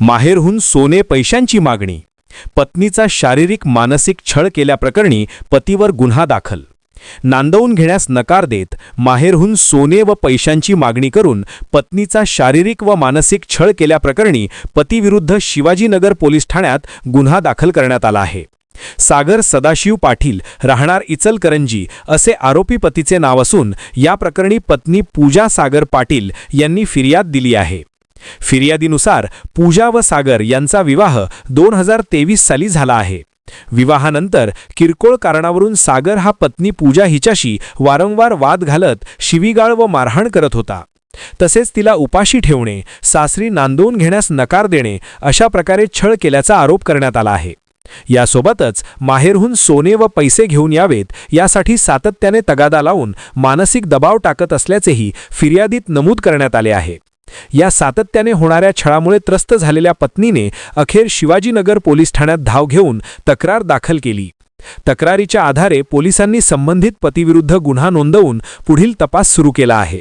माहेरहून सोने पैशांची मागणी. पत्नीचा शारीरिक मानसिक छळ केल्याप्रकरणी पतीवर गुन्हा दाखल. नांदवून घेण्यास नकार देत माहेरहून सोने व पैशांची मागणी करून पत्नीचा शारीरिक व मानसिक छळ केल्याप्रकरणी पतीविरुद्ध शिवाजीनगर पोलीस ठाण्यात गुन्हा दाखल करण्यात आला आहे. सागर सदाशिव पाटील राहणार इचलकरंजी असे आरोपी पतीचे नाव असून या प्रकरणी पत्नी पूजा सागर पाटील यांनी फिर्याद दिली आहे. फिर्यादीनुसार पूजा व सागर यांचा विवाह दोन हजार तेवीस साली झाला आहे. विवाहानंतर किरकोळ कारणावरून सागर हा पत्नी पूजा हिच्याशी वारंवार वाद घालत शिवीगाळ व मारहाण करत होता. तसेच तिला उपाशी ठेवणे सासरी नांदवून घेण्यास नकार देणे अशा प्रकारे छळ केल्याचा आरोप करण्यात आला आहे. यासोबतच माहेरहून सोने व पैसे घेऊन यावेत यासाठी सातत्याने तगादा लावून मानसिक दबाव टाकत असल्याचेही फिर्यादीत नमूद करण्यात आले आहे. या सातत्याने होणाऱ्या छळामुळे त्रस्त झालेल्या पत्नीने अखेर शिवाजीनगर पोलीस ठाण्यात धाव घेऊन तक्रार दाखल केली. तक्रारीच्या आधारे पोलिसांनी संबंधित पतीविरुद्ध गुन्हा नोंदवून पुढील तपास सुरू केला आहे.